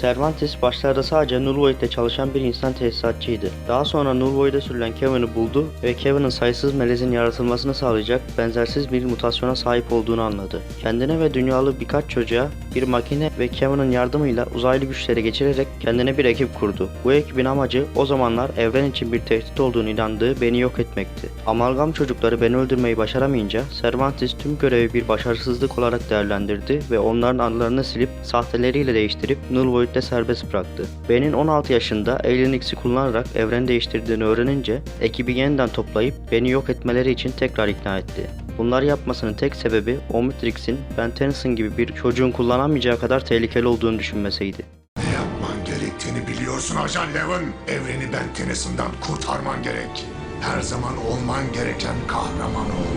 Cervantes başlarda sadece Nullvoid'de çalışan bir insan tesisatçıydı. Daha sonra Nullvoid'e sürülen Kevin'i buldu ve Kevin'in sayısız melezin yaratılmasını sağlayacak benzersiz bir mutasyona sahip olduğunu anladı. Kendine ve dünyalı birkaç çocuğa bir makine ve Kevin'in yardımıyla uzaylı güçleri geçirerek kendine bir ekip kurdu. Bu ekibin amacı o zamanlar evren için bir tehdit olduğunu inandığı beni yok etmekti. Amalgam çocukları beni öldürmeyi başaramayınca Cervantes tüm görevi bir başarısızlık olarak değerlendirdi ve onların adlarını silip sahteleriyle değiştirip Nullvoid'de serbest bıraktı. Ben'in 16 yaşında Alien X'i kullanarak evren değiştirdiğini öğrenince ekibi yeniden toplayıp beni yok etmeleri için tekrar ikna etti. Bunları yapmasının tek sebebi Omnitrix'in Ben Tennyson gibi bir çocuğun kullanamayacağı kadar tehlikeli olduğunu düşünmesiydi. Ne yapman gerektiğini biliyorsun Ajan Levin. Evreni Ben Tennyson'dan kurtarman gerek. Her zaman olman gereken kahraman ol.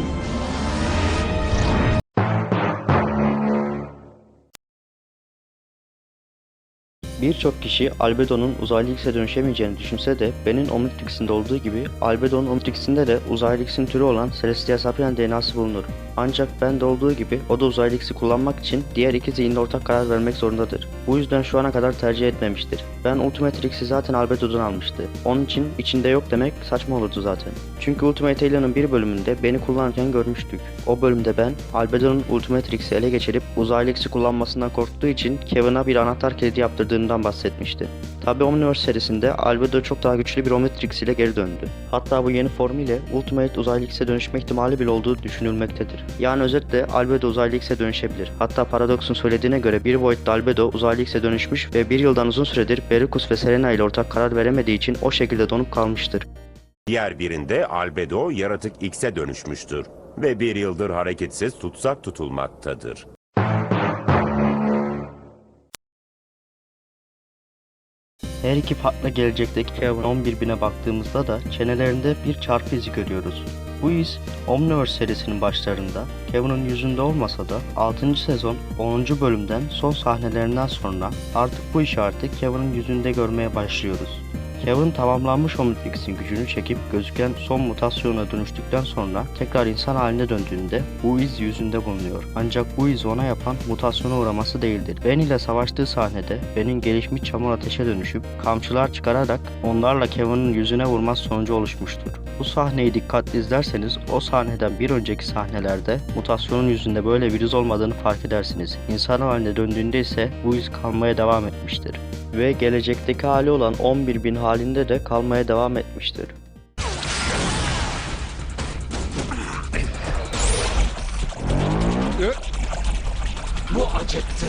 Birçok kişi Albedo'nun uzaylı X'e dönüşemeyeceğini düşünse de Ben'in Omnitrix'inde olduğu gibi Albedo'nun Omnitrix'inde de uzaylı X'in türü olan Celestia Sapien DNA'sı bulunur. Ancak Ben'de olduğu gibi o da uzaylı X'i kullanmak için diğer iki zihinde ortak karar vermek zorundadır. Bu yüzden şu ana kadar tercih etmemiştir. Ben Ultimate X'i zaten Albedo'dan almıştı. Onun için içinde yok demek saçma olurdu zaten. Çünkü Ultimate Alien'ın bir bölümünde beni kullanırken görmüştük. O bölümde ben Albedo'nun Ultimate X'i ele geçirip uzaylı X'i kullanmasından korktuğu için Kevin'a bir anahtar kilidi yaptırdığından bahsetmişti. Tabi Omniverse serisinde Albedo çok daha güçlü bir Omnitrix ile geri döndü. Hatta bu yeni formüyle Ultimate uzaylı X'e dönüşme ihtimali bile olduğu düşünülmektedir. Yani özetle Albedo uzaylı X'e dönüşebilir. Hatta Paradox'un söylediğine göre bir boyutta Albedo uzaylı X'e dönüşmüş ve bir yıldan uzun süredir Bericus ve Serena ile ortak karar veremediği için o şekilde donup kalmıştır. Diğer birinde albedo yaratık X'e dönüşmüştür ve bir yıldır hareketsiz tutsak tutulmaktadır. Her iki farklı gelecekteki Kevin 11 bine baktığımızda da çenelerinde bir çarpı izi görüyoruz. Bu iz Omniverse serisinin başlarında Kevin'in yüzünde olmasa da 6. sezon 10. bölümden son sahnelerinden sonra artık bu işareti Kevin'in yüzünde görmeye başlıyoruz. Kevin tamamlanmış Omnitrix'in gücünü çekip gözüken son mutasyona dönüştükten sonra tekrar insan haline döndüğünde bu iz yüzünde bulunuyor. Ancak bu iz ona yapan mutasyona uğraması değildir. Ben ile savaştığı sahnede Ben'in gelişmiş çamur ateşe dönüşüp kamçılar çıkararak onlarla Kevin'in yüzüne vurması sonucu oluşmuştur. Bu sahneyi dikkatli izlerseniz o sahneden bir önceki sahnelerde mutasyonun yüzünde böyle bir iz olmadığını fark edersiniz. İnsan haline döndüğünde ise bu iz kalmaya devam etmiştir ve gelecekteki hali olan 11.000 halinde de kalmaya devam etmiştir. Bu acıttı.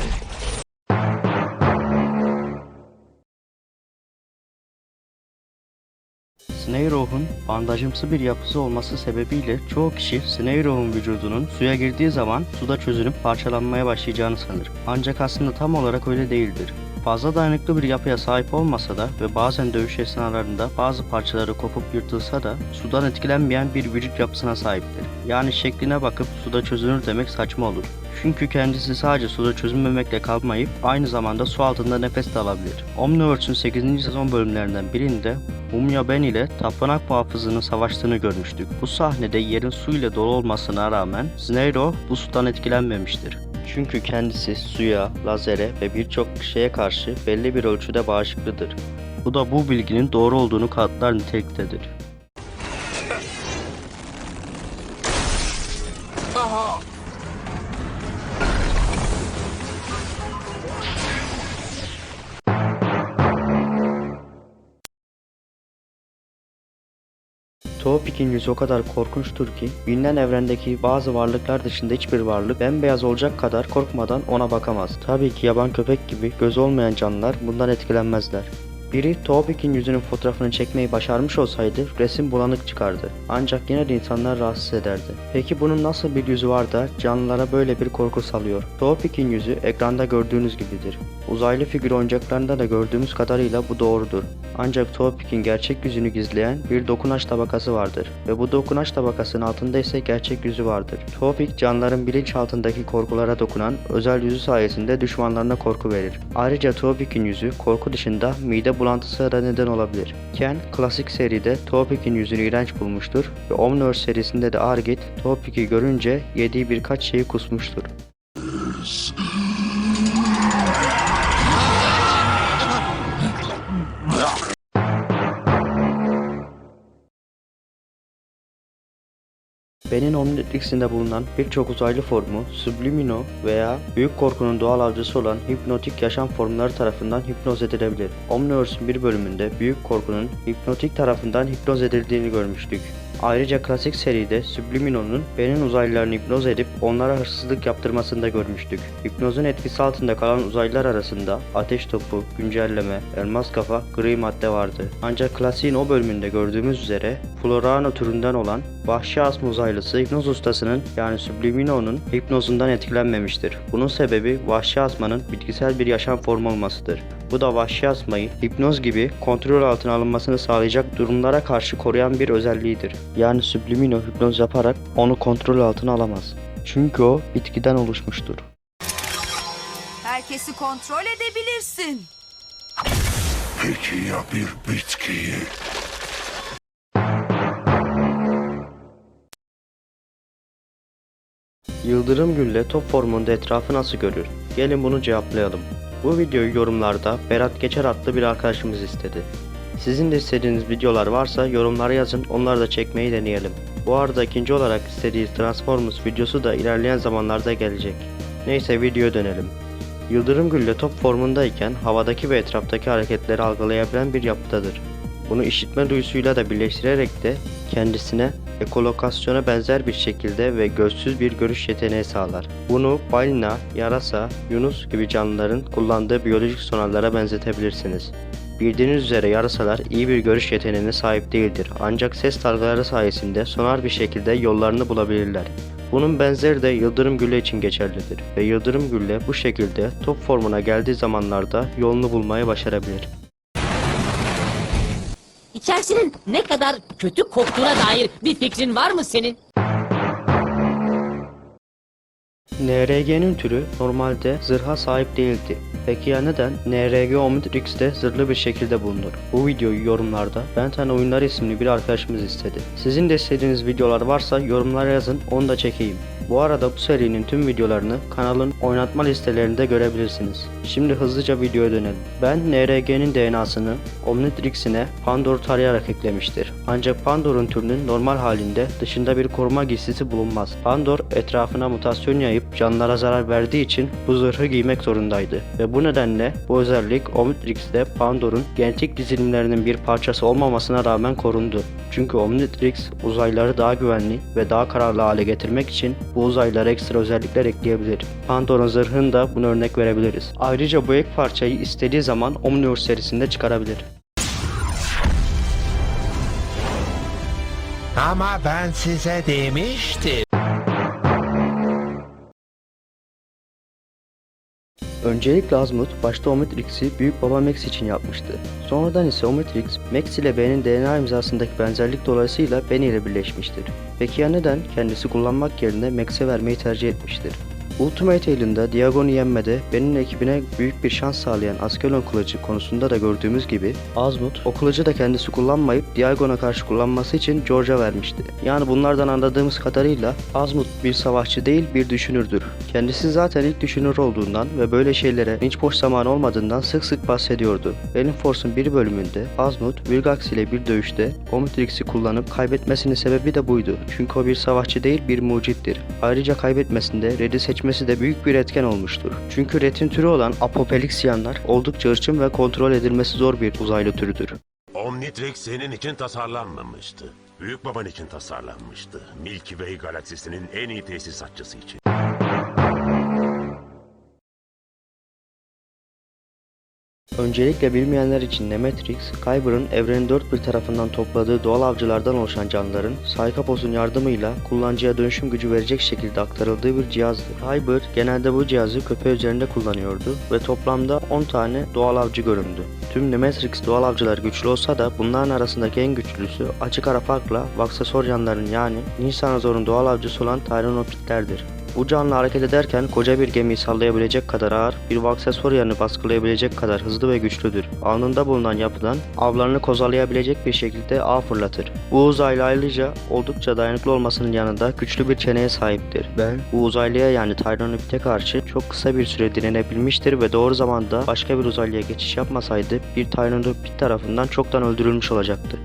Sneyroh'un bandajımsı bir yapısı olması sebebiyle çoğu kişi Sneyroh'un vücudunun suya girdiği zaman suda çözünüp parçalanmaya başlayacağını sanır. Ancak aslında tam olarak öyle değildir. Fazla dayanıklı bir yapıya sahip olmasa da ve bazen dövüş esnalarında bazı parçaları kopup yırtılsa da sudan etkilenmeyen bir vücut yapısına sahiptir. Yani şekline bakıp suda çözünür demek saçma olur. Çünkü kendisi sadece suda çözünmemekle kalmayıp aynı zamanda su altında nefes de alabilir. Omniverse'ün 8. sezon bölümlerinden birinde Mumya Ben ile tapınak muhafızının savaştığını görmüştük. Bu sahnede yerin su ile dolu olmasına rağmen Sneyro bu sudan etkilenmemiştir. Çünkü kendisi suya, lazere ve birçok şeye karşı belli bir ölçüde bağışıklıdır. Bu da bu bilginin doğru olduğunu kanıtlar niteliktedir. Topik'in yüzü o kadar korkunçtur ki bilinen evrendeki bazı varlıklar dışında hiçbir varlık bembeyaz olacak kadar korkmadan ona bakamaz. Tabii ki yaban köpek gibi göz olmayan canlılar bundan etkilenmezler. Biri Topik'in yüzünün fotoğrafını çekmeyi başarmış olsaydı resim bulanık çıkardı. Ancak yine de insanlar rahatsız ederdi. Peki bunun nasıl bir yüzü var da canlılara böyle bir korku salıyor? Topik'in yüzü ekranda gördüğünüz gibidir. Uzaylı figür oyuncaklarında da gördüğümüz kadarıyla bu doğrudur. Ancak Topik'in gerçek yüzünü gizleyen bir dokunaç tabakası vardır ve bu dokunaç tabakasının altında ise gerçek yüzü vardır. Topik canlıların bilinç altındaki korkulara dokunan özel yüzü sayesinde düşmanlarına korku verir. Ayrıca Topik'in yüzü korku dışında mide bulantısı da neden olabilir. Ken klasik seride Topik'in yüzünü iğrenç bulmuştur ve Omniverse serisinde de Argit Topik'i görünce yediği birkaç şeyi kusmuştur. Benin Omnitrix'inde bulunan birçok uzaylı formu, Sublimino veya büyük korkunun doğal avcısı olan hipnotik yaşam formları tarafından hipnoz edilebilir. Omniverse'ün bir bölümünde büyük korkunun hipnotik tarafından hipnoz edildiğini görmüştük. Ayrıca klasik seride Sublimino'nun Benin uzaylılarını hipnoz edip onlara hırsızlık yaptırmasını da görmüştük. Hipnozun etkisi altında kalan uzaylılar arasında ateş topu, güncelleme, elmas kafa, gri madde vardı. Ancak klasiğin o bölümünde gördüğümüz üzere Florano türünden olan vahşi asma uzaylısı hipnoz ustasının yani Sublimino'nun hipnozundan etkilenmemiştir. Bunun sebebi vahşi asmanın bitkisel bir yaşam formu olmasıdır. Bu da vahşi asmayı hipnoz gibi kontrol altına alınmasını sağlayacak durumlara karşı koruyan bir özelliğidir. Yani Sublimino hipnoz yaparak onu kontrol altına alamaz. Çünkü o bitkiden oluşmuştur. Herkesi kontrol edebilirsin. Peki ya bir bitkiyi? Yıldırım gülle top formunda etrafı nasıl görür? Gelin bunu cevaplayalım. Bu videoyu yorumlarda Berat Geçer adlı bir arkadaşımız istedi. Sizin de istediğiniz videolar varsa yorumlara yazın onları da çekmeyi deneyelim. Bu arada ikinci olarak istediği Transformers videosu da ilerleyen zamanlarda gelecek. Neyse videoya dönelim. Yıldırım gülle top formundayken havadaki ve etraftaki hareketleri algılayabilen bir yapıdadır. Bunu işitme duyusuyla da birleştirerek de kendisine ekolokasyona benzer bir şekilde ve gözsüz bir görüş yeteneği sağlar. Bunu balina, yarasa, yunus gibi canlıların kullandığı biyolojik sonarlara benzetebilirsiniz. Bildiğiniz üzere yarasalar iyi bir görüş yeteneğine sahip değildir ancak ses dalgaları sayesinde sonar bir şekilde yollarını bulabilirler. Bunun benzeri de yıldırım gülle için geçerlidir ve yıldırım gülle bu şekilde top formuna geldiği zamanlarda yolunu bulmayı başarabilir. İçerisinin ne kadar kötü koktuğuna dair bir fikrin var mı senin? NRG'nin türü normalde zırha sahip değildi. Peki ya neden? NRG Omnitrix'te zırhlı bir şekilde bulunur. Bu videoyu yorumlarda Benten Oyunlar isimli bir arkadaşımız istedi. Sizin de istediğiniz videolar varsa yorumlara yazın onu da çekeyim. Bu arada bu serinin tüm videolarını kanalın oynatma listelerinde görebilirsiniz. Şimdi hızlıca videoya dönelim. Ben NRG'nin DNA'sını Omnitrix'ine Pandor tarayarak eklemiştir. Ancak Pandor'un türünün normal halinde dışında bir koruma giysisi bulunmaz. Pandor etrafına mutasyon yayıp canlılara zarar verdiği için bu zırhı giymek zorundaydı. Ve bu nedenle bu özellik Omnitrix'te Pandor'un genetik dizilimlerinin bir parçası olmamasına rağmen korundu. Çünkü Omnitrix uzaylıları daha güvenli ve daha kararlı hale getirmek için bu uzaylılara ekstra özellikler ekleyebilir. Pandor'un zırhını da buna örnek verebiliriz. Ayrıca bu ek parçayı istediği zaman Omniverse serisinde çıkarabilir. Ama ben size demiştim. Öncelikle Azmut başta Omnitrix'i büyük baba Max için yapmıştı. Sonradan ise Omnitrix, Max ile Ben'in DNA imzasındaki benzerlik dolayısıyla Ben ile birleşmiştir. Peki ya neden kendisi kullanmak yerine Max'e vermeyi tercih etmiştir? Ultimate Alien'da Diagon'u yenmede Ben'in ekibine büyük bir şans sağlayan Askelon kılıcı konusunda da gördüğümüz gibi Azmut o kılıcı da kendisi kullanmayıp Diagon'a karşı kullanması için George'a vermişti. Yani bunlardan anladığımız kadarıyla Azmut bir savaşçı değil bir düşünürdür. Kendisi zaten ilk düşünür olduğundan ve böyle şeylere hiç boş zaman olmadığından sık sık bahsediyordu. Force'un bir bölümünde Azmut, Vilgax ile bir dövüşte Omnitrix'i kullanıp kaybetmesinin sebebi de buydu. Çünkü o bir savaşçı değil bir mucittir. Ayrıca kaybetmesinde Red'i seçmesi de büyük bir etken olmuştur. Çünkü Red'in türü olan Apopeliksiyanlar oldukça hırçın ve kontrol edilmesi zor bir uzaylı türüdür. Omnitrix senin için tasarlanmamıştı. Büyük baban için tasarlanmıştı. Milky Way galaksisinin en iyi tesisatçısı için. Öncelikle bilmeyenler için Nemetrix, Kyber'ın evrenin dört bir tarafından topladığı doğal avcılardan oluşan canlıların Psychopos'un yardımıyla kullanıcıya dönüşüm gücü verecek şekilde aktarıldığı bir cihazdı. Kyber genelde bu cihazı köpeği üzerinde kullanıyordu ve toplamda 10 tane doğal avcı göründü. Tüm Nemetrix doğal avcılar güçlü olsa da bunların arasındaki en güçlüsü açık ara farkla Vaksasoryanların yani Nisanazor'un doğal avcısı olan Tyranopitlerdir. Bu canlı hareket ederken koca bir gemiyi sallayabilecek kadar ağır, bir Vaksasoryan'ı baskılayabilecek kadar hızlı ve güçlüdür. Alnında bulunan yapıdan avlarını kozalayabilecek bir şekilde ağ fırlatır. Bu uzaylı ayrıca oldukça dayanıklı olmasının yanında güçlü bir çeneye sahiptir. Ben bu uzaylıya yani Tyranopit'e karşı çok kısa bir süre direnebilmiştir ve doğru zamanda başka bir uzaylıya geçiş yapmasaydı bir Tyranopit tarafından çoktan öldürülmüş olacaktı.